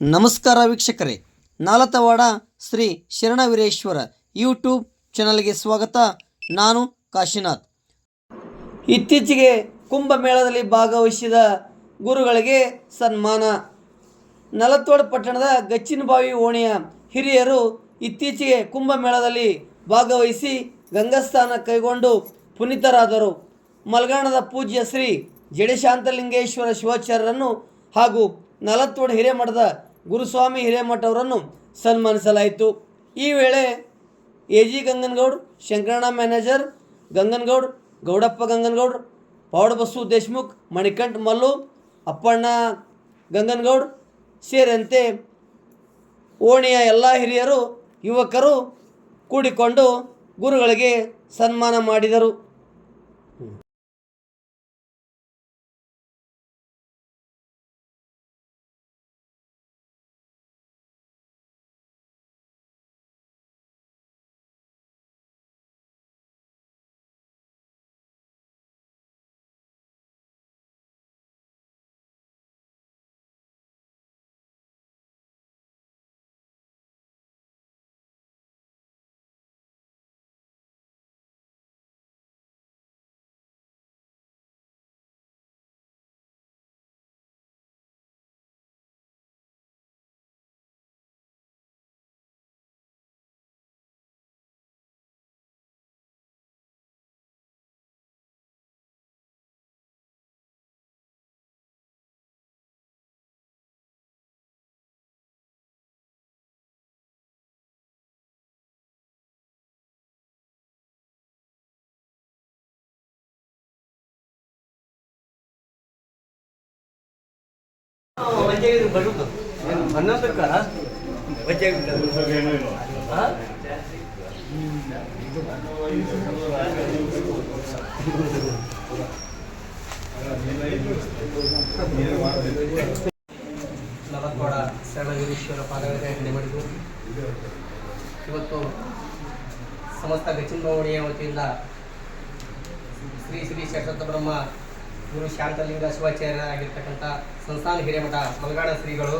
ನಮಸ್ಕಾರ ವೀಕ್ಷಕರೇ. ನಾಲತವಾಡ ಶ್ರೀ ಶರಣವೀರೇಶ್ವರ ಯೂಟ್ಯೂಬ್ ಚಾನಲ್ಗೆ ಸ್ವಾಗತ. ನಾನು ಕಾಶಿನಾಥ್. ಇತ್ತೀಚೆಗೆ ಕುಂಭಮೇಳದಲ್ಲಿ ಭಾಗವಹಿಸಿದ ಗುರುಗಳಿಗೆ ಸನ್ಮಾನ. ನಲತ್ವಾಡ ಪಟ್ಟಣದ ಗಚ್ಚಿನಬಾವಿ ಓಣಿಯ ಹಿರಿಯರು ಇತ್ತೀಚೆಗೆ ಕುಂಭಮೇಳದಲ್ಲಿ ಭಾಗವಹಿಸಿ ಗಂಗಸ್ಥಾನ ಕೈಗೊಂಡು ಪುನೀತರಾದರು. ಮಲ್ಗಾಣದ ಪೂಜ್ಯ ಶ್ರೀ ಜಡಶಾಂತಲಿಂಗೇಶ್ವರ ಶಿವಾಚಾರ್ಯರನ್ನು ಹಾಗೂ ನಲತ್ವಾಡ ಹಿರೇಮಠದ ಗುರುಸ್ವಾಮಿ ಹಿರೇಮಠ ಅವರನ್ನು ಸನ್ಮಾನಿಸಲಾಯಿತು. ಈ ವೇಳೆ A G Ganganagoud, Shankaranna manager Ganganagoud, Gowdappa Ganganagoud Basu Deshmukh, Manikanth Mallu, Appanna Ganganagoud ಸೇರಿದಂತೆ ಓಣಿಯ ಎಲ್ಲ ಹಿರಿಯರು, ಯುವಕರು ಕೂಡಿಕೊಂಡು ಗುರುಗಳಿಗೆ ಸನ್ಮಾನ ಮಾಡಿದರು. ಹನ್ನೊಂದಕ್ಕ ನಲತ್ವಾಡ ಶರಣವೀರೇಶ್ವರ ಪಾದಗಳಿಗೆ ಎಣ್ಣೆ ಮಾಡಿದ್ದು ಇವತ್ತು ಸಮಸ್ತ ಗಚ್ಚಿನಬಾವಣಿಯ ವತಿಯಿಂದ ಶ್ರೀ ಶ್ರೀ ಶರತ ಬ್ರಹ್ಮ ಗುರು ಶಾಂತಲಿಂಗ ಶಿವಾಚಾರ್ಯರಾಗಿರ್ತಕ್ಕಂಥ ಸಂಸ್ಥಾನ ಹಿರೇಮಠ ಮಲಗಾಡ ಶ್ರೀಗಳು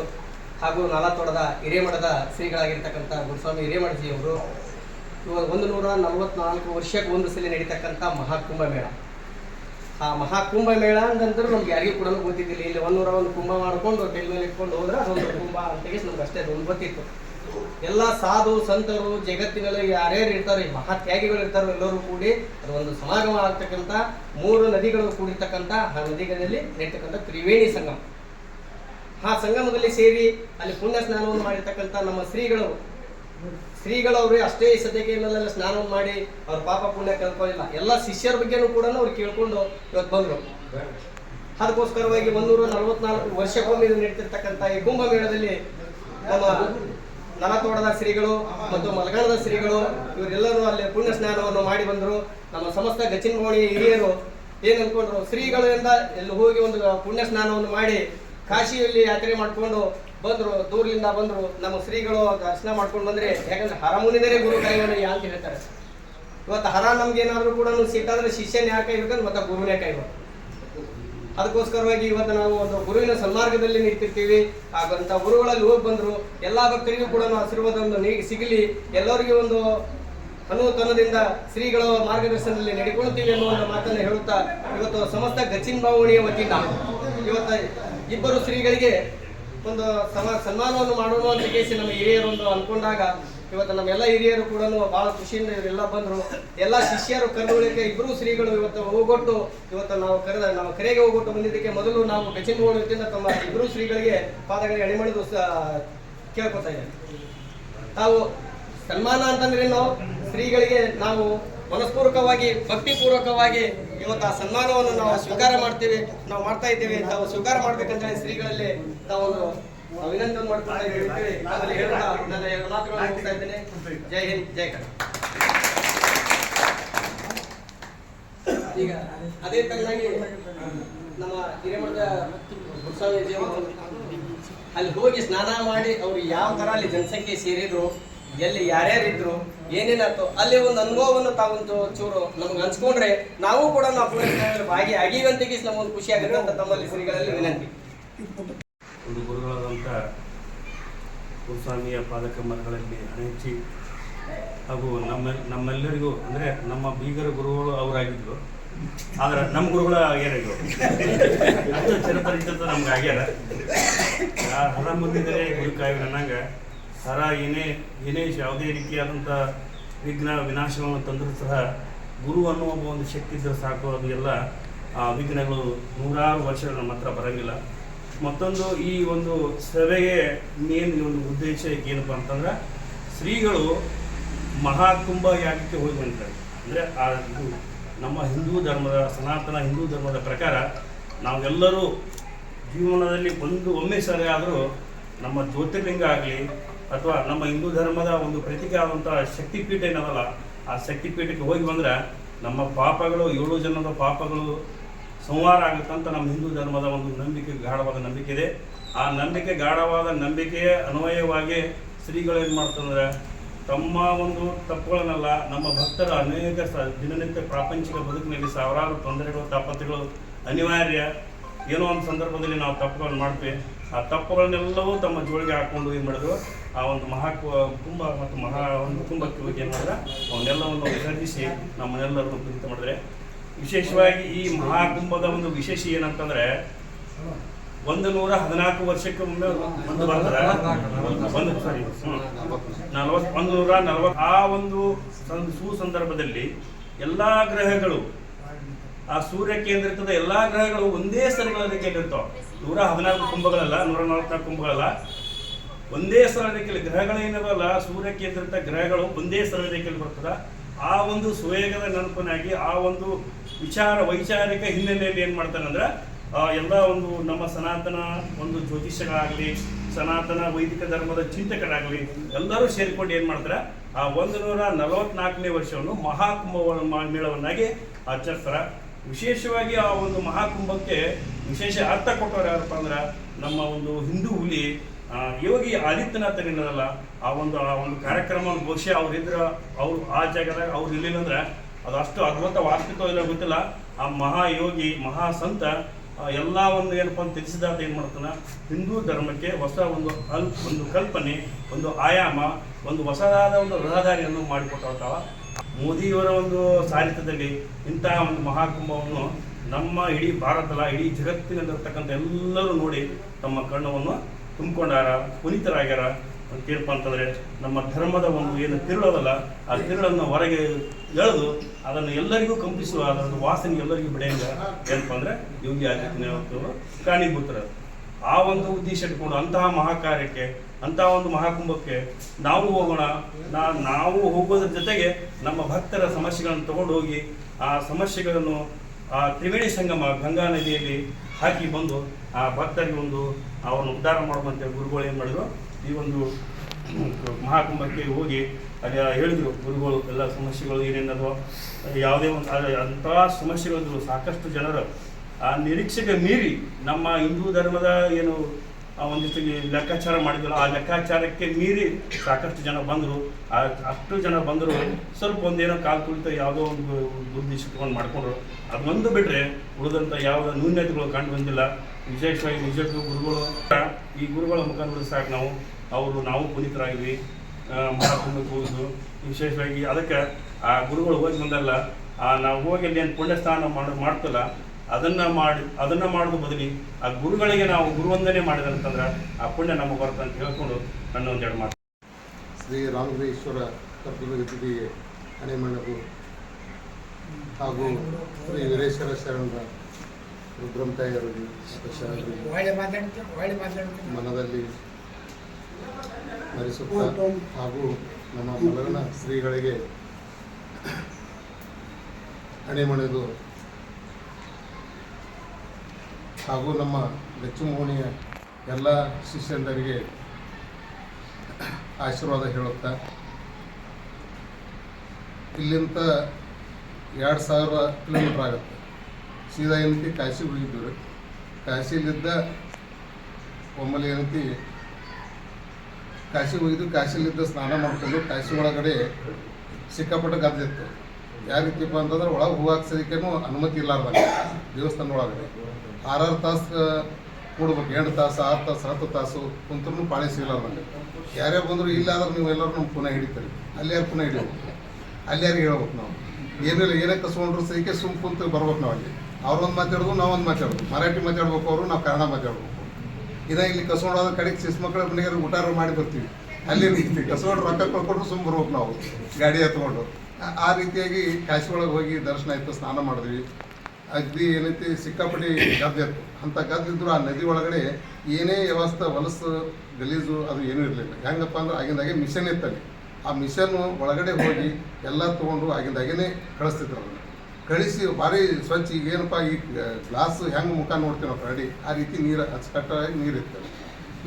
ಹಾಗೂ ನಾಲತೋಡದ ಹಿರೇಮಠದ ಶ್ರೀಗಳಾಗಿರ್ತಕ್ಕಂಥ ಗುರುಸ್ವಾಮಿ ಹಿರೇಮಠಜಿಯವರು ಇವಾಗ ಒಂದು ನೂರ ನಲವತ್ನಾಲ್ಕು ವರ್ಷಕ್ಕೆ ಒಂದು ಸಲ ನಡೀತಕ್ಕಂಥ ಮಹಾಕುಂಭ ಮೇಳ ಆ ಮಹಾಕುಂಭ ಮೇಳ ಅಂತಂದ್ರೆ ನಮ್ಗೆ ಯಾರಿಗೂ ಕೂಡ ಗೊತ್ತಿದ್ದಿಲ್ಲ. ಇಲ್ಲಿ ಒಂದೂರ ಒಂದು ಕುಂಭ ಮಾಡ್ಕೊಂಡು ಮೇಲೆ ಇಟ್ಕೊಂಡು ಹೋದ್ರೆ ಅದೊಂದು ಕುಂಭ ಅಂತ ನಮ್ಗೆ ಅಷ್ಟೇ ಅದೊಂದು ಗೊತ್ತಿತ್ತು. ಎಲ್ಲ ಸಾಧು ಸಂತರು ಜಗತ್ತಿನಲ್ಲಿ ಯಾರ್ಯಾರು ಇರ್ತಾರೆ ಮಹಾತ್ಯಾಗಿಗಳು ಇರ್ತಾರೋ ಎಲ್ಲರೂ ಕೂಡಿ ಅದು ಒಂದು ಸಮಾಗಮ ಆಗ್ತಕ್ಕಂಥ ಮೂರು ನದಿಗಳು ಕೂಡಿರ್ತಕ್ಕಂಥ ಆ ನದಿಗಳಲ್ಲಿ ನಡೀತಕ್ಕಂಥ ತ್ರಿವೇಣಿ ಸಂಗಮ. ಆ ಸಂಗಮದಲ್ಲಿ ಸೇರಿ ಅಲ್ಲಿ ಪುಣ್ಯ ಸ್ನಾನವನ್ನು ಮಾಡಿರ್ತಕ್ಕಂಥ ನಮ್ಮ ಶ್ರೀಗಳು. ಶ್ರೀಗಳವರು ಅಷ್ಟೇ ಸದ್ಯಕ್ಕೆ ಏನೆಲ್ಲ ಸ್ನಾನವನ್ನು ಮಾಡಿ ಅವ್ರ ಪಾಪ ಪುಣ್ಯ ಕಳ್ಕೊಳ್ಳಿಲ್ಲ. ಎಲ್ಲ ಶಿಷ್ಯರ ಬಗ್ಗೆನೂ ಕೂಡ ಅವ್ರು ಕೇಳ್ಕೊಂಡು ಇವತ್ತು ಬಂದರು. ಅದಕ್ಕೋಸ್ಕರವಾಗಿ ಒಂದೂರ ನಲವತ್ನಾಲ್ಕು ವರ್ಷಕ್ಕೊಮ್ಮೆ ನಡೀತಿರ್ತಕ್ಕಂಥ ಈ ಕುಂಭಮೇಳದಲ್ಲಿ ನಮ್ಮ ನಲತೋಡದ ಶ್ರೀಗಳು ಮತ್ತು ಮಲಗಾಣದ ಶ್ರೀಗಳು, ಇವರೆಲ್ಲರೂ ಅಲ್ಲಿ ಪುಣ್ಯ ಸ್ನಾನವನ್ನು ಮಾಡಿ ಬಂದರು. ನಮ್ಮ ಸಮಸ್ತ ಗಚ್ಚಿನಮೋಣಿ ಹಿರಿಯರು ಏನು ಅನ್ಕೊಂಡ್ರು? ಶ್ರೀಗಳಿಂದ ಎಲ್ಲಿ ಹೋಗಿ ಒಂದು ಪುಣ್ಯ ಸ್ನಾನವನ್ನು ಮಾಡಿ ಕಾಶಿಯಲ್ಲಿ ಯಾತ್ರೆ ಮಾಡ್ಕೊಂಡು ಬಂದರು ದೂರದಿಂದ ಬಂದರು. ನಮ್ಮ ಶ್ರೀಗಳು ದರ್ಶನ ಮಾಡ್ಕೊಂಡು ಬಂದರೆ, ಯಾಕಂದ್ರೆ ಹರ ಮುನಿದರೆ ಗುರು ಕೈವನಯ್ಯ ಅಂತ ಹೇಳ್ತಾರೆ. ಇವತ್ತು ಹರ ನಮ್ಗೆ ಏನಾದರೂ ಕೂಡ ಸಿಟ್ಟಾದ್ರೆ ಶಿಷ್ಯನೇ ಯಾಕೆ ಇರ್ಬೇಕಂದ್ರೆ ಮತ್ತೆ ಗುರುನೇ ಕೈಬೇಕು ಅದಕ್ಕೋಸ್ಕರವಾಗಿ ಇವತ್ತು ನಾವು ಒಂದು ಗುರುವಿನ ಸನ್ಮಾರ್ಗದಲ್ಲಿ ನಿಂತಿರ್ತೀವಿ. ಹಾಗಂತ ಗುರುಗಳಲ್ಲಿ ಹೋಗಿ ಬಂದರು, ಎಲ್ಲ ಭಕ್ತರಿಗೂ ಕೂಡ ಆಶೀರ್ವಾದ ಒಂದು ನೀಡಿ ಸಿಗಲಿ. ಎಲ್ಲರಿಗೂ ಒಂದು ಅನುತನದಿಂದ ಶ್ರೀಗಳ ಮಾರ್ಗದರ್ಶನದಲ್ಲಿ ನಡೆಕೊಳ್ಳುತ್ತೀವಿ ಅನ್ನೋ ಒಂದು ಮಾತನ್ನು ಹೇಳುತ್ತಾ, ಇವತ್ತು ಸಮಸ್ತ ಗಚ್ಚಿನ ಬಾವಣಿಯ ವತಿಯಿಂದ ಇವತ್ತು ಇಬ್ಬರು ಶ್ರೀಗಳಿಗೆ ಒಂದು ಸಮ, ಸನ್ಮಾನವನ್ನು ಮಾಡೋಣ ಅಂತ ಕೇಸಿ ನಮ್ಮ ಹಿರಿಯರು ಒಂದು ಅನ್ಕೊಂಡಾಗ ಇವತ್ತು ನಮ್ಮೆಲ್ಲ ಹಿರಿಯರು ಕೂಡ ಬಹಳ ಖುಷಿಯಿಂದ ಇವರೆಲ್ಲ ಬಂದರು. ಎಲ್ಲ ಶಿಷ್ಯರು ಕರೆದುಕೊಳ್ಳಿಕ್ಕೆ ಇಬ್ಬರು ಶ್ರೀಗಳು ಇವತ್ತು ಹೋಗೊಟ್ಟು ಇವತ್ತು ನಾವು ಕರೆದ, ನಾವು ಕರೆಗೆ ಹೋಗೊಟ್ಟು ಬಂದಿದ್ದಕ್ಕೆ ಮೊದಲು ನಾವು ಬೆಚ್ಚಿನ ವತಿಯಿಂದ ತಮ್ಮ ಇಬ್ಬರು ಶ್ರೀಗಳಿಗೆ ಪಾದಗಳಿಗೆ ಅಣಿ ಮಾಡಿದ್ದು ಕೇಳ್ಕೊತಾ ಇದ್ದೇನೆ. ತಾವು ಸನ್ಮಾನ ಅಂತಂದ್ರೆ ನಾವು ಶ್ರೀಗಳಿಗೆ ನಾವು ಮನಸ್ಪೂರ್ವಕವಾಗಿ, ಭಕ್ತಿಪೂರ್ವಕವಾಗಿ ಇವತ್ತು ಆ ಸನ್ಮಾನವನ್ನು ನಾವು ಸ್ವೀಕಾರ ಮಾಡ್ತೇವೆ, ನಾವು ಮಾಡ್ತಾ ಇದ್ದೇವೆ. ತಾವು ಸ್ವೀಕಾರ ಮಾಡ್ಬೇಕಂತ ಶ್ರೀಗಳಲ್ಲಿ ನಾವು ಅಭಿನಂದನೆ ಮಾಡ್ತಾ ಇದ್ದೀವಿ. ನನ್ನ ಎರಡು ಮಾತುಗಳನ್ನು ಮುಗಿಸ್ತಾ ಇದ್ದೇನೆ. ಜೈ ಹಿಂದ್ ಜೈ ಕನ್ನಡ ಈಗ ಅದೇ ತರನಾಗಿ ನಮ್ಮ ಹಿರೇಮಠದ ಗುರುಸ್ವಾಮಿ ಅವರು ಅಲ್ಲಿ ಹೋಗಿ ಸ್ನಾನ ಮಾಡಿ ಅವ್ರು ಯಾವ ತರ ಅಲ್ಲಿ ಜನಸಂಖ್ಯೆ ಸೇರಿದ್ರು ಎಲ್ಲಿ ಯಾರ್ಯಾರಿದ್ರು ಏನೇನಾಯ್ತು ಅಲ್ಲಿ ಒಂದು ಅನುಭವವನ್ನು ತಾವೊಂದು ಚೂರು ನಮ್ಗೆ ಹಂಚ್ಕೊಂಡ್ರೆ ನಾವು ಕೂಡ ನಾವು ಭಾಗಿ ಆಗಿವಂತಿಗೆ ನಮಗೊಂದು ಖುಷಿ ಆಗುತ್ತೆ ಅಂತ ತಮ್ಮಲ್ಲಿ ಶ್ರೀಗಳಲ್ಲಿ ವಿನಂತಿ. ಒಂದು ಗುರುಗಳಾದಂಥ ಗುರುಸ್ವಾಮಿಯ ಪಾದಕಮರಗಳಲ್ಲಿ ಹಣೆಚ್ಚಿ ಹಾಗೂ ನಮ್ಮ, ನಮ್ಮೆಲ್ಲರಿಗೂ, ಅಂದರೆ ನಮ್ಮ ಬೀಗರ ಗುರುಗಳು ಅವರಾಗಿದ್ದರು ಆದ್ರೆ ನಮ್ಮ ಗುರುಗಳ ಆಗ್ಯಾರ ಅದು ಚಿರಪರಿಚಿತ ನಮ್ಗೆ ಆಗ್ಯಾರ. ಹರ ಮುಂದಿದರೆ ಗುರು ಕಾಯ್ವೆ ಅನ್ನಂಗೆ ಹರ ಏನೇ ಏನೇ ಯಾವುದೇ ರೀತಿಯಾದಂಥ ವಿಘ್ನ ವಿನಾಶವನ್ನು ತಂದರೂ ಸಹ ಗುರು ಅನ್ನುವ ಒಂದು ಶಕ್ತಿ ಇದ್ದರೆ ಸಾಕು ಅದು ಎಲ್ಲ ಆ ವಿಘ್ನಗಳು ನೂರಾರು ವರ್ಷಗಳು ನಮ್ಮ ಹತ್ರ ಬರಂಗಿಲ್ಲ. ಮತ್ತೊಂದು ಈ ಒಂದು ಸಭೆಗೆ ಮೇನ್ ಒಂದು ಉದ್ದೇಶ ಏನಪ್ಪ ಅಂತಂದ್ರೆ, ಶ್ರೀಗಳು ಮಹಾಕುಂಭ ಯಾಗಕ್ಕೆ ಹೋಗಿ ಬಂದಿದ್ದಾರೆ. ಅಂದರೆ ಆ ಇದು ನಮ್ಮ ಹಿಂದೂ ಧರ್ಮದ, ಸನಾತನ ಹಿಂದೂ ಧರ್ಮದ ಪ್ರಕಾರ ನಾವೆಲ್ಲರೂ ಜೀವನದಲ್ಲಿ ಒಂದು ಒಮ್ಮೆ ಸರಿ ಆದರೂ ನಮ್ಮ ಜ್ಯೋತಿರ್ಲಿಂಗ ಆಗಲಿ ಅಥವಾ ನಮ್ಮ ಹಿಂದೂ ಧರ್ಮದ ಒಂದು ಪ್ರತೀಕ ಆದಂಥ ಶಕ್ತಿಪೀಠ ಏನದಲ್ಲ, ಆ ಶಕ್ತಿಪೀಠಕ್ಕೆ ಹೋಗಿ ಬಂದ್ರೆ ನಮ್ಮ ಪಾಪಗಳು, ಏಳು ಜನದ ಪಾಪಗಳು ಸಂಹಾರ ಆಗುತ್ತಂತ ನಮ್ಮ ಹಿಂದೂ ಧರ್ಮದ ಒಂದು ನಂಬಿಕೆ, ಗಾಢವಾದ ನಂಬಿಕೆ ಇದೆ. ಆ ನಂಬಿಕೆ, ಗಾಢವಾದ ನಂಬಿಕೆಯ ಅನ್ವಯವಾಗಿ ಶ್ರೀಗಳು ಏನು ಮಾಡ್ತಂದ್ರೆ ತಮ್ಮ ಒಂದು ತಪ್ಪುಗಳನ್ನೆಲ್ಲ, ನಮ್ಮ ಭಕ್ತರ ಅನೇಕ ಸ ದಿನನಿತ್ಯ ಪ್ರಾಪಂಚಿಕ ಬದುಕಿನಲ್ಲಿ ಸಾವಿರಾರು ತೊಂದರೆಗಳು ತಾಪತ್ರೆಗಳು ಅನಿವಾರ್ಯ. ಏನೋ ಒಂದು ಸಂದರ್ಭದಲ್ಲಿ ನಾವು ತಪ್ಪುಗಳನ್ನು ಮಾಡ್ತೀವಿ. ಆ ತಪ್ಪುಗಳನ್ನೆಲ್ಲವೂ ತಮ್ಮ ಜೋಳಿಗೆ ಹಾಕ್ಕೊಂಡು ಏನು ಮಾಡಿದ್ರು, ಆ ಒಂದು ಮಹಾ ಕುಂಭ ಮತ್ತು ಮಹಾ ಒಂದು ಕುಂಭಕ್ಕೆ ಹೋಗಿ ಏನು ಮಾಡಿದ್ರೆ ಅವನ್ನೆಲ್ಲವನ್ನು ವಿಸರ್ಜಿಸಿ ನಮ್ಮನ್ನೆಲ್ಲರನ್ನು ಪ್ರೀತಿ ಮಾಡಿದ್ರೆ ವಿಶೇಷವಾಗಿ ಈ ಮಹಾಕುಂಭದ ಒಂದು ವಿಶೇಷ ಏನಂತಂದ್ರೆ, ಒಂದು ನೂರ ಹದಿನಾಲ್ಕು ವರ್ಷಕ್ಕೆ ಒಮ್ಮೆ ಒಂದು ಬರ್ತದೆ. ಒಂದು ಸಾರಿ ನಲವತ್ತು ಒಂದು ನೂರ ನಲವತ್ತು ಆ ಒಂದು ಸೂ, ಸುಸಂದರ್ಭದಲ್ಲಿ ಎಲ್ಲಾ ಗ್ರಹಗಳು, ಆ ಸೂರ್ಯ ಕೇಂದ್ರಿತದ ಎಲ್ಲಾ ಗ್ರಹಗಳು ಒಂದೇ ಸ್ಥಳಗಳಲ್ಲಿ ಕೇಳಿರ್ತಾವ. ನೂರ ಹದಿನಾಲ್ಕು ಕುಂಭಗಳಲ್ಲ, ನೂರ ನಲವತ್ನಾಲ್ಕು ಕುಂಭಗಳಲ್ಲ. ಒಂದೇ ಸರಣಿ ರೇಖೆಯಲ್ಲಿ ಗ್ರಹಗಳು ಏನದಲ್ಲ ಸೂರ್ಯ ಕೇಂದ್ರಿತ ಗ್ರಹಗಳು ಒಂದೇ ಸರಣಿ ರೇಖೆಯಲ್ಲಿ ಬರ್ತದ. ಆ ಒಂದು ಸುವೇಗದ ನೆನಪನಾಗಿ, ಆ ಒಂದು ವಿಚಾರ, ವೈಚಾರಿಕ ಹಿನ್ನೆಲೆಯಲ್ಲಿ ಏನು ಮಾಡ್ತಾನಂದ್ರೆ ಎಲ್ಲ ಒಂದು ನಮ್ಮ ಸನಾತನ ಒಂದು ಜ್ಯೋತಿಷ್ಯಗಳಾಗಲಿ, ಸನಾತನ ವೈದಿಕ ಧರ್ಮದ ಚಿಂತಕರಾಗಲಿ, ಎಲ್ಲರೂ ಸೇರಿಕೊಂಡು ಏನು ಮಾಡ್ತಾರೆ, ಆ ಒಂದು ನೂರ ನಲವತ್ನಾಲ್ಕನೇ ವರ್ಷವನ್ನು ಮಹಾಕುಂಭ ಮೇಳವನ್ನಾಗಿ ಆಚರಿಸ್ತಾರೆ. ವಿಶೇಷವಾಗಿ ಆ ಒಂದು ಮಹಾಕುಂಭಕ್ಕೆ ವಿಶೇಷ ಅರ್ಥ ಕೊಟ್ಟವ್ರು ಯಾರಪ್ಪ ಅಂದ್ರೆ, ನಮ್ಮ ಒಂದು ಹಿಂದೂ ಹುಲಿ ಯೋಗಿ ಆದಿತ್ಯನಾಥ್ ಏನಿರಲ್ಲ ಆ ಒಂದು ಆ ಒಂದು ಕಾರ್ಯಕ್ರಮ ಬಹುಶಃ ಅವ್ರು ಇದ್ರ ಅವ್ರು ಆ ಜಾಗದಾಗ ಅವ್ರು ಇರಲಿಲ್ಲ ಅಂದ್ರೆ ಅದು ಅಷ್ಟು ಅದ್ಭುತ ವಾಸ್ತವಿಕ ಇಲ್ಲ ಗೊತ್ತಿಲ್ಲ. ಆ ಮಹಾಯೋಗಿ ಮಹಾ ಸಂತ ಆ, ಎಲ್ಲ ಒಂದು ಏನಪ್ಪ ಅಂತ ತಿಳಿಸಿದಾತ ಏನು ಮಾಡ್ತಾನೆ? ಹಿಂದೂ ಧರ್ಮಕ್ಕೆ ಹೊಸ ಒಂದು ಅಲ್ ಒಂದು ಕಲ್ಪನೆ ಒಂದು ಆಯಾಮ ಒಂದು ಹೊಸದಾದ ಒಂದು ರಹದಾರಿಯನ್ನು ಮಾಡಿಕೊಟ್ಟಿರ್ತಾವ ಮೋದಿಯವರ ಒಂದು ಸಾಹಿತ್ಯದಲ್ಲಿ ಇಂತಹ ಒಂದು ಮಹಾಕುಂಭವನ್ನು ನಮ್ಮ ಇಡೀ ಭಾರತದ ಇಡೀ ಜಗತ್ತಿನಲ್ಲಿರ್ತಕ್ಕಂಥ ಎಲ್ಲರೂ ನೋಡಿ ತಮ್ಮ ಕಣ್ಣವನ್ನು ತುಂಬಿಕೊಂಡಾರ ಪುನೀತರಾಗ್ಯಾರ ಅಂತೇನಪ್ಪ ಅಂತಂದರೆ, ನಮ್ಮ ಧರ್ಮದ ಒಂದು ಏನು ತಿರುಳದಲ್ಲ, ಆ ತಿರುಳನ್ನು ಹೊರಗೆ ಎಳೆದು ಅದನ್ನು ಎಲ್ಲರಿಗೂ ಕಂಪಿಸುವ ಅದರ ವಾಸನೆ ಎಲ್ಲರಿಗೂ ಬಿಡೆಯಂಗ ಏನಪ್ಪ ಅಂದರೆ ಯೋಗಿ ಆದಿತ್ಯನಾಥ್ ಅವರು ಕಾರಣೀಭೂತರು ಆ ಒಂದು ಉದ್ದೇಶ ಇಟ್ಕೊಂಡು ಅಂತಹ ಮಹಾಕಾರ್ಯಕ್ಕೆ, ಅಂತಹ ಒಂದು ಮಹಾಕುಂಭಕ್ಕೆ ನಾವು ಹೋಗೋಣ, ನಾ, ನಾವು ಹೋಗೋದ್ರ ಜೊತೆಗೆ ನಮ್ಮ ಭಕ್ತರ ಸಮಸ್ಯೆಗಳನ್ನು ತಗೊಂಡು ಹೋಗಿ ಆ ಸಮಸ್ಯೆಗಳನ್ನು ಆ ತ್ರಿವೇಣಿ ಸಂಗಮ, ಗಂಗಾ ನದಿಯಲ್ಲಿ ಹಾಕಿ ಬಂದು ಆ ಭಕ್ತರಿಗೆ ಒಂದು ಅವನ್ನು ಉದ್ಧಾರ ಮಾಡುವಂತೆ ಗುರುಗಳು ಏನು ಮಾಡಿದ್ರು? ಈ ಒಂದು ಮಹಾಕುಂಭಕ್ಕೆ ಹೋಗಿ ಅಲ್ಲಿ ಹೇಳಿದ್ರು ಗುರುಗಳು, ಎಲ್ಲ ಸಮಸ್ಯೆಗಳು ಏನೇನದು, ಯಾವುದೇ ಒಂದು ಅಂಥ ಸಮಸ್ಯೆಗಳಿದ್ರು ಸಾಕಷ್ಟು ಜನರು. ಆ ನಿರೀಕ್ಷೆಗೆ ಮೀರಿ ನಮ್ಮ ಹಿಂದೂ ಧರ್ಮದ ಏನು ಒಂದಿಷ್ಟು ಈ ಲೆಕ್ಕಾಚಾರ ಮಾಡಿದ್ರು ಆ ಲೆಕ್ಕಾಚಾರಕ್ಕೆ ಮೀರಿ ಸಾಕಷ್ಟು ಜನ ಬಂದರು. ಆ ಅಷ್ಟು ಜನ ಬಂದರು, ಸ್ವಲ್ಪ ಒಂದೇನೋ ಕಾಲು ಕುಳಿತ ಯಾವುದೋ ಒಂದು ಬುದ್ಧಿ ಇಟ್ಕೊಂಡು ಮಾಡ್ಕೊಂಡ್ರು. ಅದೊಂದು ಬಿಟ್ಟರೆ ಉಳಿದಂಥ ಯಾವ ನ್ಯೂನ್ಯತೆಗಳು ಕಂಡು ಬಂದಿಲ್ಲ. ವಿಶೇಷವಾಗಿ ನಿಜಕ್ಕೂ ಗುರುಗಳು, ಈ ಗುರುಗಳ ಮುಖಾಂತರ ಸಾಕು ನಾವು. ಅವರು ನಾವು ಪುನೀತರಾಗಿವಿ ಮಾಡ್ಕೊಂಡು ಹೋಗಿದ್ದು ವಿಶೇಷವಾಗಿ ಅದಕ್ಕೆ ಆ ಗುರುಗಳು ಹೋಗಿ ಬಂದಲ್ಲ ಆ, ನಾವು ಹೋಗಿ ಅಲ್ಲಿ ಏನು ಪುಣ್ಯಸ್ಥಾನ ಮಾಡಿ, ಮಾಡ್ತಲ್ಲ ಅದನ್ನ ಮಾಡಿ ಅದನ್ನ ಮಾಡೋದು ಬದಲಿ ಆ ಗುರುಗಳಿಗೆ ನಾವು ಗುರುವಂದನೆ ಮಾಡಿದಂತಂದ್ರೆ ಆ ಪುಣ್ಯ ನಮಗೆ ಬರುತ್ತೆ ಅಂತ ಹೇಳ್ಕೊಂಡು ನನ್ನ ಒಂದೆರಡು ಮಾತು. ಶ್ರೀ ರಾಮೇಶ್ವರ ಕಪಿಲಗತಿಗೆ ಹಣೆಮಣಗು ಹಾಗೂ ಶ್ರೀ ವೀರೇಶ್ವರ ಶರಣರ ರುದ್ರಂತಾಯಿಯವರಿಗೆ ಮನದಲ್ಲಿ ಸ್ಮರಿಸುತ್ತಾ ಹಾಗೂ ನಮ್ಮ ಮಲಗಣ ಶ್ರೀಗಳಿಗೆ ಹಣೆಮಣೆದು ಹಾಗೂ ನಮ್ಮ ಲಕ್ಷ್ಮೋಣಿಯ ಎಲ್ಲ ಶಿಷ್ಯಂದರಿಗೆ ಆಶೀರ್ವಾದ ಹೇಳುತ್ತಾ ಇಲ್ಲಿಂದ ಎರಡು ಸಾವಿರ ಕಿಲೋಮೀಟ್ರ್ ಆಗುತ್ತೆ. ಸೀದಾ ಏನಂತಿ ಕಾಶಿ ಹೋಗಿದ್ದು ಕಾಶಿಯಲ್ಲಿದ್ದ ಕಾಶಿಲಿದ್ದ ಒಮ್ಮಲೆ ಏನಂತಿ ಕಾಶಿ ಹೋಗಿದ್ದು ಕಾಶಿಲಿದ್ದ ಸ್ನಾನ ಮಾಡ್ಕೊಂಡು ಕಾಶಿ ಒಳಗಡೆ ಸಿಕ್ಕಾಪಟ್ಟ ಗದ್ದಿತ್ತು ಯಾವ ಅಂತಂದ್ರೆ ಒಳಗೆ ಹೂ ಹಾಕ್ಸೋದಕ್ಕೇನು ಅನುಮತಿ ಇಲ್ಲಾರ್ದಂಗೆ ದೇವಸ್ಥಾನ ಒಳಗಡೆ ಆರಾರು ತಾಸು ಕೂಡ್ಬೇಕು. ಎಂಟು ತಾಸು, ಆರು ತಾಸು, ಹತ್ತು ತಾಸು ಕುಂತ್ರೂ ಪಾಳಿ ಸಿಗಲಾರ್ದಂಗೆ ಯಾರೇ ಬಂದರೂ ಇಲ್ಲಾದ್ರೂ ನೀವು ಎಲ್ಲರೂ ನಮ್ಮ ಪುನಃ ಹಿಡಿತೀರಿ. ಅಲ್ಲಿ ಯಾರು ಪುನಃ ಹಿಡಿಬೇಕು ಅಲ್ಲಿ ಯಾರಿಗೆ ಹೇಳ್ಬೇಕು ನಾವು? ಏನಿಲ್ಲ ಏನೇ ಕಸ್ಕೊಂಡ್ರು ಸೈಕೆ ಸುಮ್ ಕುಂತು ಬರ್ಬೇಕು ನಾವು ಅಲ್ಲಿ. ಅವ್ರೊಂದು ಮಾತಾಡೋದು ನಾವೊಂದು ಮಾತಾಡೋದು ಮರಾಠಿ ಮಾತಾಡ್ಬೇಕು ಅವರು, ನಾವು ಕನ್ನಡ ಮಾತಾಡ್ಬೇಕು ಇದೇ ಇಲ್ಲಿ ಕಸ್ಕೊಂಡೋದ ಕಡೆಗೆ ಚಿಸ್ ಮಕ್ಕಳ ಮನೆಗೆ ಊಟಾರ ಮಾಡಿ ಬರ್ತೀವಿ. ಅಲ್ಲಿ ರೀತಿ ಕಸ್ಕೊಂಡು ರೊಕ್ಕ ಕಳ್ಕೊಂಡು ಸುಮ್ ಬರ್ಬೇಕು ನಾವು. ಗಾಡಿ ಹತ್ಕೊಂಡು ಆ ರೀತಿಯಾಗಿ ಕಾಶಿ ಒಳಗೆ ಹೋಗಿ ದರ್ಶನ ಆಯಿತು, ಸ್ನಾನ ಮಾಡಿದ್ವಿ. ಅಗ್ದಿ ಏನೈತಿ ಸಿಕ್ಕಾಪಟ್ಟಿ ಗದ್ದೆ ಇತ್ತು. ಅಂಥ ಗದ್ದಿದ್ರು ಆ ನದಿ ಒಳಗಡೆ ಏನೇ ವ್ಯವಸ್ಥೆ, ಹೊಲಸು, ಗಲೀಜು ಅದು ಏನೂ ಇರಲಿಲ್ಲ. ಹೆಂಗಪ್ಪ ಅಂದ್ರೆ ಆಗಿಂದಾಗೆ ಮಿಷನ್ ಇತ್ತಲ್ಲಿ. ಆ ಮಿಷನ್ನು ಒಳಗಡೆ ಹೋಗಿ ಎಲ್ಲ ತೊಗೊಂಡು ಆಗಿಂದಾಗೇನೆ ಕಳಿಸ್ತಿದ್ರು ಅದನ್ನು ಕಳಿಸಿ ಭಾರಿ ಸ್ವಚ್ಛ, ಈಗ ಏನಪ್ಪ ಈ ಗ್ಲಾಸ್ ಹೆಂಗೆ ಮುಖ ನೋಡ್ತೀವಿ ನಾವು ಕರಡಿ, ಆ ರೀತಿ ನೀರು ಅಚ್ಚುಕಟ್ಟಾಗಿ ನೀರು ಇತ್ತು.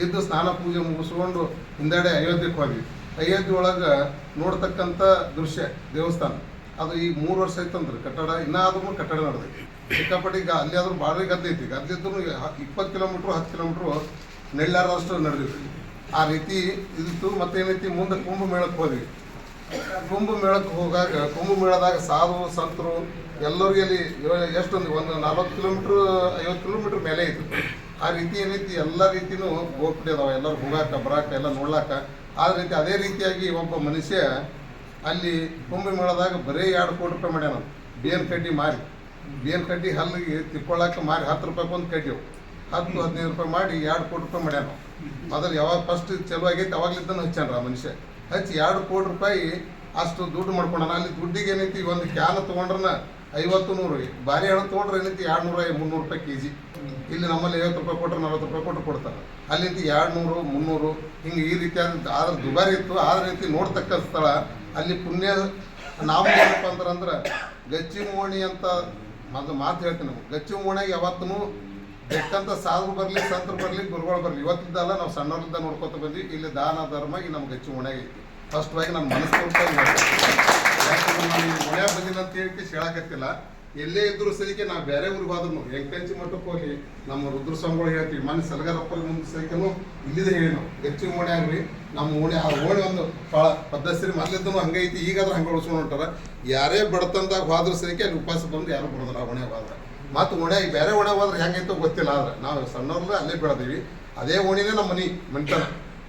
ಇದ್ದು ಸ್ನಾನ ಪೂಜೆ ಮುಗಿಸ್ಕೊಂಡು ಹಿಂದೆಡೆ ಅಯೋಧ್ಯಕ್ಕೆ ಹೋಗಿ ಅಯೋಧ್ಯೆ ಒಳಗೆ ನೋಡ್ತಕ್ಕಂಥ ದೃಶ್ಯ ದೇವಸ್ಥಾನ. ಅದು ಈಗ ಮೂರು ವರ್ಷ ಆಯ್ತಂದ್ರೆ ಕಟ್ಟಡ ಇನ್ನಾದ್ರೂ ಕಟ್ಟಡ ನಡೆದೈತಿ. ಸಿಕ್ಕಾಪಟ್ಟಿ ಈಗ ಅಲ್ಲಿ ಆದರೂ ಬಾಡ್ರಿ ಗದ್ದೆ ಐತಿ ಗದ್ದೆ ಇದ್ರು ಇಪ್ಪತ್ತು ಕಿಲೋಮೀಟ್ರ್, ಹತ್ತು ಕಿಲೋಮೀಟ್ರು ನೆಳ್ಳಾರದಷ್ಟು ನಡೆದಿದ್ವಿ ಆ ರೀತಿ ಇದಿತ್ತು. ಮತ್ತೇನೈತಿ? ಮುಂದೆ ಕುಂಭಮೇಳಕ್ಕೆ ಹೋದ್ವಿ. ಕುಂಭಮೇಳಕ್ಕೆ ಹೋಗಾಗ ಕುಂಭಮೇಳದಾಗ ಸಾಧು, ಸಂತರು ಎಲ್ಲರಿಗೂ ಅಲ್ಲಿ ಎಷ್ಟೊಂದು, ಒಂದು ನಲ್ವತ್ತು ಕಿಲೋಮೀಟ್ರ್, ಐವತ್ತು ಕಿಲೋಮೀಟ್ರ್ ಮೇಲೆ ಇತ್ತು. ಆ ರೀತಿ ಏನೈತಿ? ಎಲ್ಲ ರೀತಿಯೂ ಗೋಪುಡಿ ಅದಾವೆ ಎಲ್ಲರೂ ಹೋಗಾಕ, ಬರಾಕ, ಎಲ್ಲ ನೋಡ್ಲಾಕ. ಆ ರೀತಿ ಅದೇ ರೀತಿಯಾಗಿ ಒಬ್ಬ ಮನುಷ್ಯ ಅಲ್ಲಿ ಕುಂಭಮೇಳದಾಗ ಬರೀ ಎರಡು ಕೋಟಿ ರೂಪಾಯಿ ಮಾಡ್ಯಾನ. ಬೇನ್ ಕಡ್ಡಿ ಮಾರಿ. ಬೇನ್ ಕಡ್ಡಿ ಹಲ್ಲಿಗೆ ತಿಕ್ಕೊಳ್ಳಾಕ ಮಾರಿ ಹತ್ತು ರೂಪಾಯಿ ಒಂದು ಕಡ್ಡಿ. ಹತ್ತು, ಹದಿನೈದು ರೂಪಾಯಿ ಮಾಡಿ ಎರಡು ಕೋಟಿ ರೂಪಾಯಿ ಮಾಡ್ಯಾನ. ಮೊದಲು ಯಾವಾಗ ಫಸ್ಟ್ ಚಲೋ ಆಗೈತೆ ಅವಾಗ್ಲಿದ್ದಾನ ಹಚ್ಚಾನ್ರ ಆ ಮನುಷ್ಯ. ಹಚ್ಚಿ ಎರಡು ಕೋಟಿ ರೂಪಾಯಿ ಅಷ್ಟು ದುಡ್ಡು ಮಾಡ್ಕೊಂಡಾನ. ಅಲ್ಲಿ ದುಡ್ಡಿಗೆ ಏನೈತಿ ಒಂದು ಕ್ಯಾನ್ ತೊಗೊಂಡ್ರನ ಐವತ್ತು ನೂರು. ಬಾರಿ ಹಣ್ಣು ತೊಗೊಂಡ್ರೆ ಏನೈತಿ ಎರಡು ನೂರ ಮುನ್ನೂರು ರೂಪಾಯಿ ಕೆ ಜಿ ಇಲ್ಲಿ ನಮ್ಮಲ್ಲಿ ಐವತ್ತು ರೂಪಾಯಿ ಕೊಟ್ರೆ ನಲ್ವತ್ತು ರೂಪಾಯಿ ಕೊಟ್ಟು ಕೊಡ್ತಾರೆ. ಅಲ್ಲಿಂದ ಎರಡು ನೂರು ಮುನ್ನೂರು, ಹಿಂಗೆ ಈ ರೀತಿಯಾದ ಆದ್ರೆ ದುಬಾರಿ ಇತ್ತು. ಆದ್ರೆ ರೀತಿ ನೋಡ್ತಕ್ಕ ಸ್ಥಳ, ಅಲ್ಲಿ ಪುಣ್ಯ ನಾವು ಏನಪ್ಪ ಅಂದ್ರೆ ಗಚ್ಚಿ ಅಂತ ಒಂದು ಮಾತು ಹೇಳ್ತೀನಿ ಗಚ್ಚು ಮೋಣಿಗೆ ಯಾವತ್ತೂ ಬೆಟ್ಟಂತ ಸಾಧು ಬರಲಿ, ಸಂತರು ಬರಲಿ, ಗುರುಗಳು ಬರಲಿ. ಇವತ್ತಿದ್ದಲ್ಲ ನಾವು ಸಣ್ಣವರಿಂದ ನೋಡ್ಕೊತ ಬಂದ್ವಿ. ಇಲ್ಲಿ ದಾನ, ಧರ್ಮ ಈ ನಮ್ಗೆ ಗಚ್ಚಿ ಮೋಣಿಗೆ ಐತಿ. ಫಸ್ಟ್ ಆಗಿ ನಾನು ಮನಸ್ಸು. ಯಾಕಂದ್ರೆ ನಾನು ಬಂದಿಲ್ಲ ಅಂತ ಹೇಳಿ ಹೇಳಕತ್ತಿಲ್ಲ ಎಲ್ಲೇ ಇದ್ರು ಸರಿಕೆ ನಾವು ಬೇರೆ ಊರಿಗೆ ಹೋದ್ರು ಎಂಕಂಚಿ ಮಠಕ್ಕೆ ಹೋಗಿ ನಮ್ಮ ರುದ್ರ ಸ್ವಾಮಿಗಳು ಹೇಳ್ತೀವಿ, ಮನೆ ಸಲಗರಪ್ಪರ ಮುಂದೆ ಸರಿಕೆನು ಇಲ್ಲಿದೆ ಹೇಳಿ ನಾವು. ಹೆಚ್ಚು ಓಣಿ ಆಗ್ರಿ ನಮ್ಮ ಓಣಿ, ಆ ಓಣಿ ಒಂದು ಭಾಳ ಪದ್ಧತಿ ಮೊದಲಿದ್ದನು ಹಂಗೈತಿ, ಈಗಾದ್ರೂ ಹಂಗೆ ಉಳಿಸ್ಕೊಂಡು ಹೊಂಟಾರ. ಯಾರೇ ಬಡತನದಾಗ ಹೋದ್ರೂ ಸರಿಕೆ ಅಲ್ಲಿ ಉಪವಾಸ ಬಂದು ಯಾರು ಬಿಡೋದಿಲ್ಲ, ಆ ಓಣೆ ಹೋದ್ರೆ. ಮತ್ತು ಓಣ್ಯಾಗ ಬೇರೆ ಓಣೆ ಹೋದ್ರೆ ಹೆಂಗೈತೋ ಗೊತ್ತಿಲ್ಲ, ಆದ್ರೆ ನಾವು ಸಣ್ಣವ್ರಲ್ಲ ಅಲ್ಲೇ ಬೆಳೆದೀವಿ. ಅದೇ ಓಣಿನೇ ನಮ್ಮ ಮನೆ, ಮನಿತನ.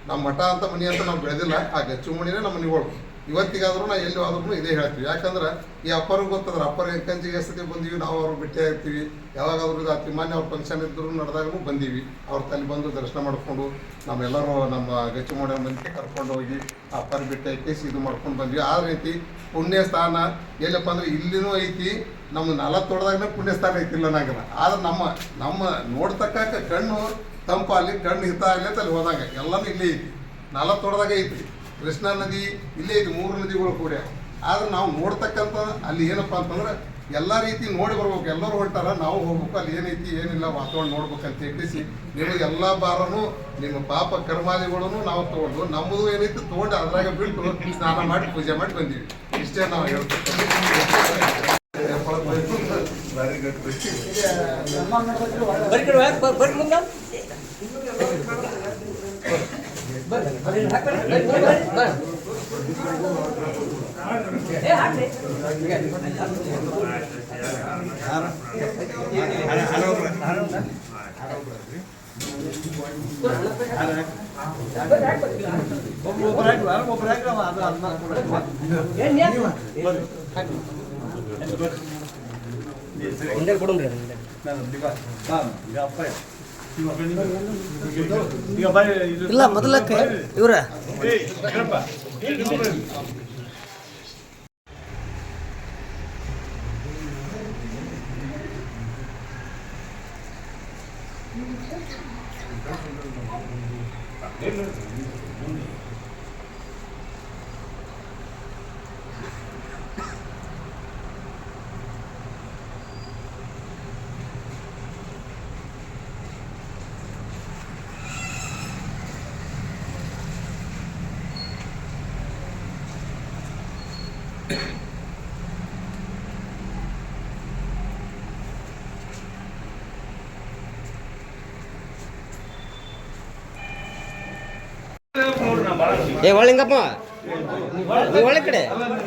ನಮ್ಮ ಮಠ ಅಂತ ಮನೆ ಅಂತ ನಾವು ಬೆಳೆದಿಲ್ಲ, ಆ ಗಚ್ಚು ಮಣಿನೇ ನಮ್ಮ ಮನಿಗಳು ಇವತ್ತಿಗಾದ್ರೂ ನಾ ಎಲ್ಲಿ ಆದ್ರೂ ಇದೇ ಹೇಳ್ತೀವಿ. ಯಾಕಂದ್ರೆ ಈ ಅಪ್ಪರಿಗೆ ಗೊತ್ತದ್ರ ಅಪ್ಪರ ಕಂಚಿಗೆ ಸತಿ ಬಂದೀವಿ, ನಾವು ಅವ್ರು ಆಗ್ತೀವಿ ಯಾವಾಗಾದ್ರೂ ಅತಿ ಮಾನ್ಯ ಅವ್ರ ಫಂಕ್ಷನ್ ಇದ್ರು ನಡೆದಾಗೂ ಬಂದೀವಿ. ಅವ್ರ ತಲೆ ಬಂದು ದರ್ಶನ ಮಾಡಿಕೊಂಡು ನಮ್ಮೆಲ್ಲರೂ ನಮ್ಮ ಗಚ್ಚು ಮಾಡೋ ಮಂದಿ ಕರ್ಕೊಂಡು ಹೋಗಿ ಅಪ್ಪರ ಭೇಟಿ ಕೇಸಿ ಇದು ಮಾಡ್ಕೊಂಡು ಬಂದ್ವಿ. ಆ ರೀತಿ ಪುಣ್ಯ ಸ್ಥಾನ ಎಲ್ಲಪ್ಪ ಅಂದ್ರೆ ಇಲ್ಲಿನೂ ಐತಿ ನಮ್ಮ ನಲವತ್ತೊಳದಾಗನೇ ಪುಣ್ಯ ಸ್ಥಾನ ಐತಿಲ್ಲ ನಂಗಲ್ಲ ಆದ್ರೆ ನಮ್ಮ ನಮ್ಮ ನೋಡ್ತಕ್ಕ ಕಣ್ಣು ತಂಪಾಗಲಿ ಕಣ್ಣು ಹಿತ ಆಗಲಿ ಅಂತ ಅಲ್ಲಿ ಹೋದಾಗ. ಎಲ್ಲನೂ ಇಲ್ಲೇ ಐತಿ ತೋಟದಾಗ ಐತಿ ಕೃಷ್ಣಾ ನದಿ ಇಲ್ಲೇ ಐತಿ ಮೂರು ನದಿಗಳು ಕೂಡ ಆದ್ರೆ ನಾವು ನೋಡ್ತಕ್ಕಂಥ ಅಲ್ಲಿ ಏನಪ್ಪ ಅಂತಂದ್ರೆ ಎಲ್ಲ ರೀತಿ ನೋಡಿ ಬರ್ಬೇಕು. ಎಲ್ಲರೂ ಹೊಂಟಾರ ನಾವು ಹೋಗ್ಬೇಕು. ಅಲ್ಲಿ ಏನೈತಿ ಏನಿಲ್ಲ ವಾತಾವರಣ ಅಂತ ಹೇಳಿಸಿ ನಿಮಗೆ ಎಲ್ಲ ಬಾರನು ನಿಮ್ಮ ಪಾಪ ಕರ್ಮಾದಿಗಳನ್ನು ನಾವು ತಗೊಂಡು ನಮ್ಮದು ಏನೈತಿ ತಗೊಂಡು ಅದ್ರಾಗ ಬಿಟ್ಟು ಸ್ನಾನ ಮಾಡಿ ಪೂಜೆ ಮಾಡಿ ಬಂದೀವಿ. ಇಷ್ಟೇ ನಾವು ಹೇಳ್ತೀವಿ. ಬರ್ರಿ ಕಡೆ ಹೋಗ್, ಬರ್- ಬರ್ರಿ ಮುಂದೆ ಹಿಂದೆ ಕೊಡುನ್ರಿ ಇಲ್ಲ ಮೊದಲಕ್ಕೆ. ಇವ್ರ. ಏ ಒಳ್ಳಿಂಗಪ್ಪ ಒಳ ಕಡೆ ಬರೀ